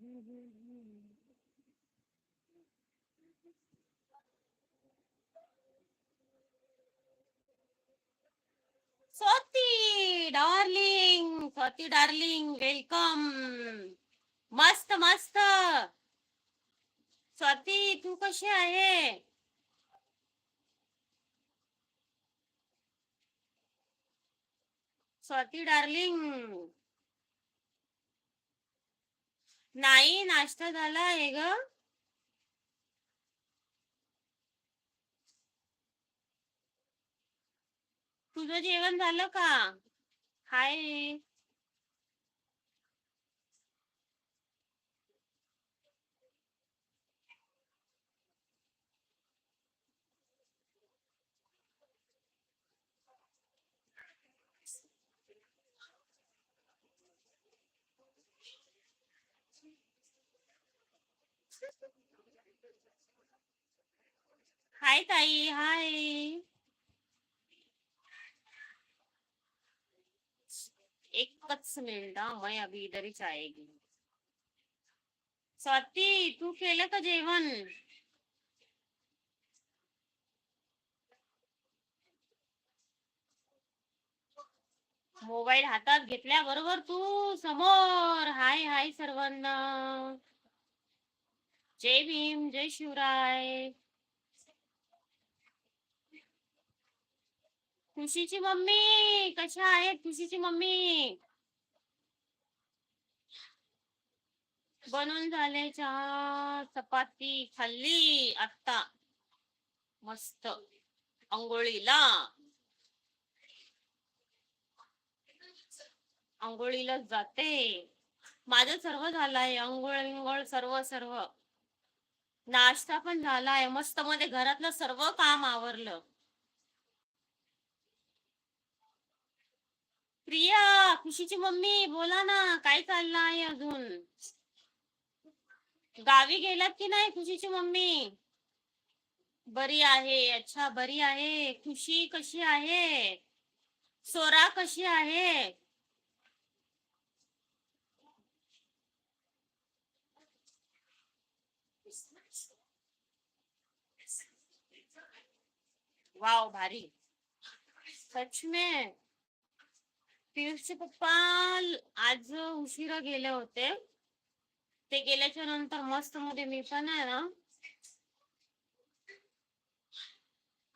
Swati darling Swati darling welcome. मस्त मस्त. स्वाती तू कशी आहे? स्वाती डार्लिंग. नाही नाश्ता झाला आहे ग. तुझं जेवण झालं का? हाय. हाय ताई हाय एकच मिनिट हा, मैं अभी इधर ही आएगी स्वाती तू केलं का जेवण? मोबाईल हातात घेतल्याबरोबर तू समोर. हाय हाय सर्वांना. जय भीम जय शिवराय. खुशीची मम्मी कशा आहेत खुशीची मम्मी? बनून झाले चहा चपाती खाल्ली आत्ता. मस्त. अंघोळीला आंघोळीला जाते. माझं सर्व झालंय अंघोळ अंघोळ सर्व सर्व. नाश्ता पण झालाय. मस्त मध्ये घरातलं सर्व काम आवरलं. प्रिया खुशीची मम्मी बोला ना काय चाललं आहे अजून? गावी गेलात की नाही खुशीची मम्मी? बरी आहे अच्छा बरी आहे. खुशी कशी आहे? सोरा कशी आहे? वाव भारी. सच में पियुषचे पप्पा आज उशिरा गेले होते. ते गेल्याच्यानंतर मस्त मध्ये मी पण आहे ना.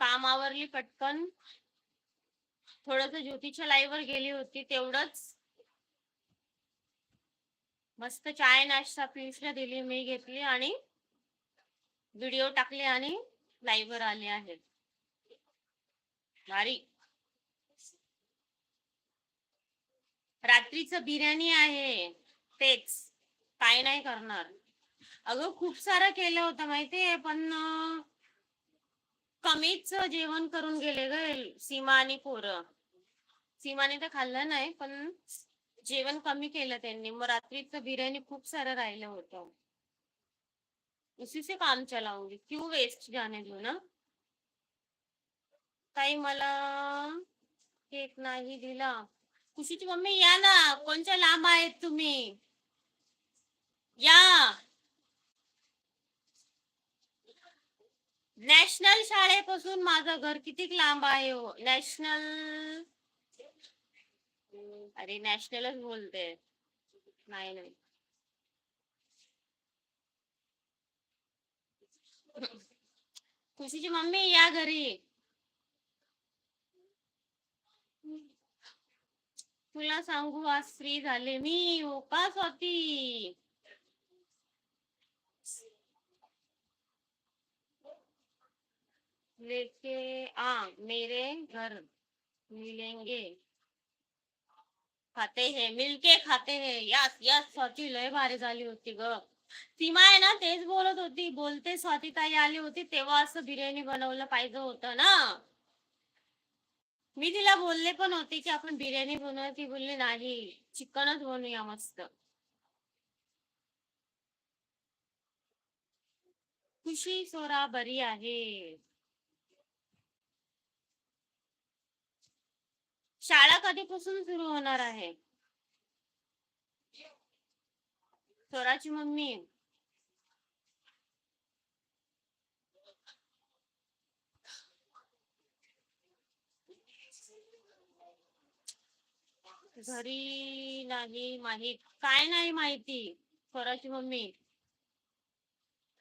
कामावरली पटकन. थोडस ज्योतीच्या लाईव्ह वर गेली होती तेवढंच. मस्त चाय नाश्ता पियुषला दिली मी घेतली आणि व्हिडिओ टाकले आणि लाईव्ह वर आले आहेत. भारी. रात्रीच बिर्याणी आहे. तेच. काय नाही करणार. अगं खूप सारं केलं होतं माहितीये पण कमीच जेवण करून गेले ग सीमा आणि पोरं. सीमाने तर खाल्लं नाही पण जेवण कमी केलं त्यांनी. मग रात्रीचं बिर्याणी खूप सारं राहिलं होतं. उसी से काम चलाऊंगी क्यों वेस्ट जाने दो ना? ताई मला केक नाही दिला. खुशीची मम्मी या ना. कोणच्या लांब आहेत तुम्ही? या. नॅशनल शाळेपासून माझं घर किती लांब आहे हो? नॅशनल? अरे नॅशनलच बोलते. नाही नाही. खुशीची मम्मी या घरी. तुला सांगू आज फ्री झाले मी. उपास होती लेके आ मेरे घर. मिलेंगे. खाते हे मिलके खाते हे. यस यस स्वाती लय भारी झाली होती ग. सीमा आहे ना तेच बोलत होती. बोलते स्वाती ताई आली होती तेव्हा असं बिर्याणी बनवलं पाहिजे होतं ना. मी तिला बोलले पण होते की आपण बिर्याणी बनवूया. ती बोलली नाही चिकनच बनवूया मस्त. खुशी सोरा बरी आहे. शाळा कधीपासून सुरू होणार आहे? सोराची मम्मी. घरी नाही माहीत. काय नाही माहिती? स्वराची मम्मी.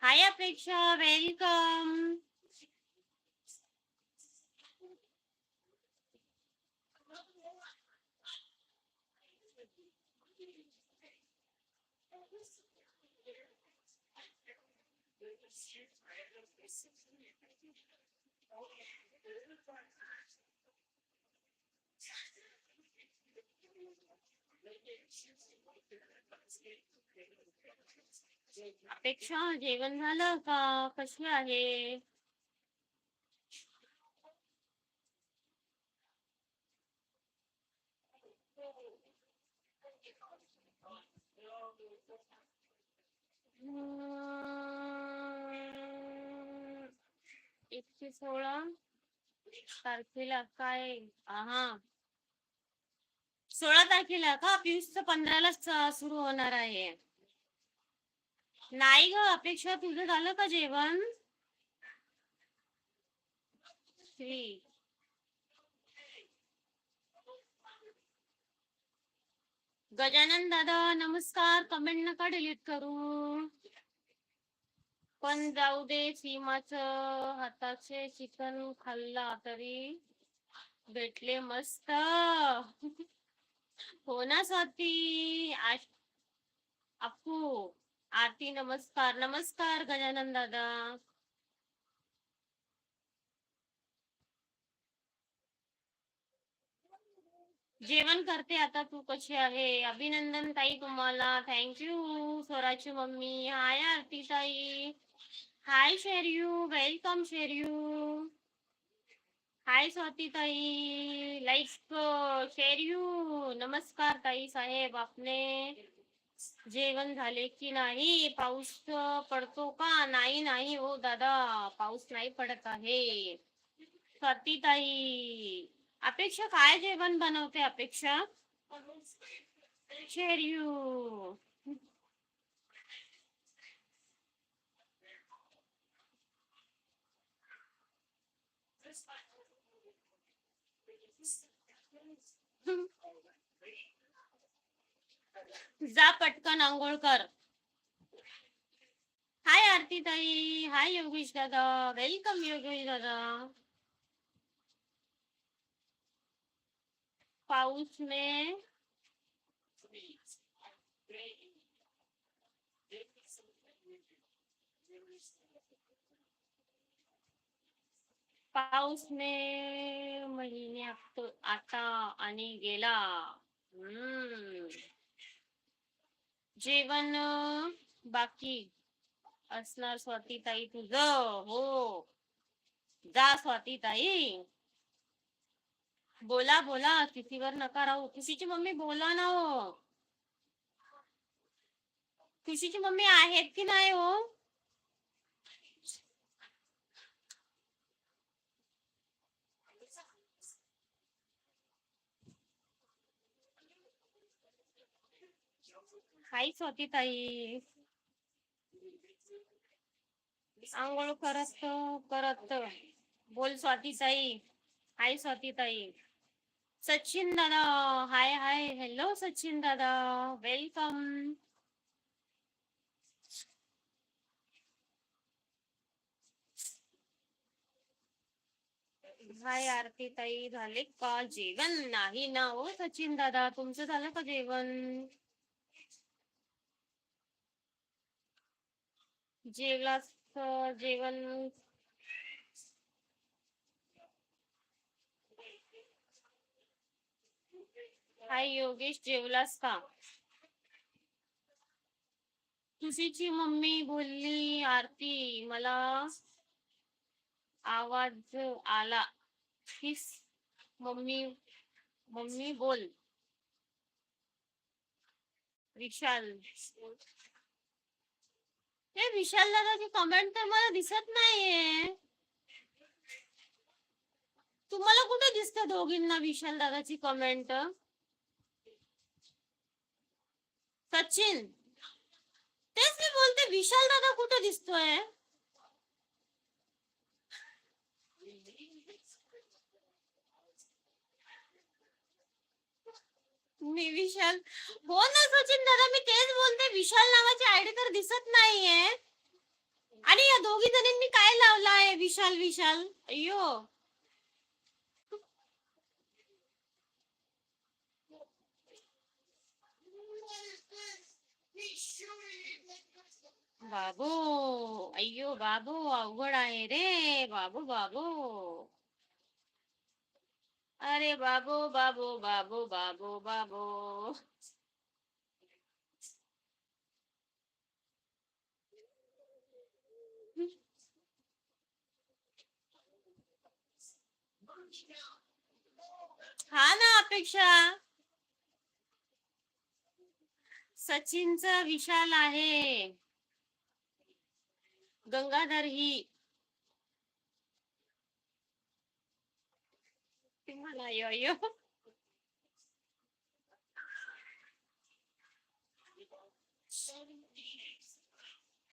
हाय अपेक्षा वेलकम. अपेक्षा जेवण झालं का? कशी आहे? एकशे सोळा तारखेला काय? हा सोळा तारखेला का? पियुष पंधराला सुरू होणार आहे. नाही ग अपेक्षा तुझं झालं का जेवण? गजानन दादा नमस्कार. कमेंट नका डिलीट करू. पण जाऊ दे सीमाच हाताचे चिकन खाल्ला तरी भेटले मस्त. हो ना स्वाती. आश- अप्पू आरती नमस्कार. नमस्कार गजानन दादा. जेवण करते आता तू कशी आहे? अभिनंदन ताई तुम्हाला. Thank you स्वराची mummy. हाय आरती ताई. हाय शेरयू वेलकम शेरयू हाय स्वाती ताई. लाईक शेरयू नमस्कार ताई साहेब आपले जेवण झाले की नाही? पाऊस पडतो का? नाही नाही हो दादा पाऊस नाही पडत आहे. स्वाती ताई अपेक्षा काय जेवण बनवते अपेक्षा? शेरयू जा पटकन आंघोळ कर. हाय आरती ताई हाय योगेश दादा वेलकम योगेश दादा. पाऊस में पाऊस मे महिन्यात आता आणि गेला. हम्म. जेवण बाकी. असणार स्वाती ताई तुझ. हो. जा स्वाती ताई बोला बोला. तिथीवर नका राहू. तुशीची मम्मी बोला ना हो. तुशीची मम्मी आहेत की नाही हो? हाय स्वाती ताई. आंघोळ करत करत बोल स्वाती ताई. हाय स्वाती ताई. सचिन दादा हाय हाय. हॅलो सचिन दादा. वेलकम हाय आरती ताई. झाले का जेवण? नाही ना हो सचिन दादा. तुमचं झालं का जेवण? जेवलास जेवण? हाय योगेश जेवलास का? तुझीची मम्मी बोलली आरती मला आवाज आला. हिस मम्मी मम्मी बोल. विशाल. ते विशाल दादाची कमेंट तर मला दिसत नाहीये. तुम्हाला कुठे दिसत दोघींना विशाल दादाची कमेंट सचिन तेच मी बोलते विशाल दादा कुठे दिसतोय? मी विशाल. हो ना सचिन दादा मी तेच बोलते. विशाल नावाची आयडी तर दिसत नाहीये. आणि या दोघी जणींनी काय लावलं आहे? विशाल विशाल. अय्यो. बाबू अय्यो बाबू अवघड आहे रे. बाबू बाबू. अरे बाबो बाबो बाबो बाबो बाबो. हा ना अपेक्षा. सचिनचा विशाल आहे. गंगाधर ही. तुम्हाला यो यो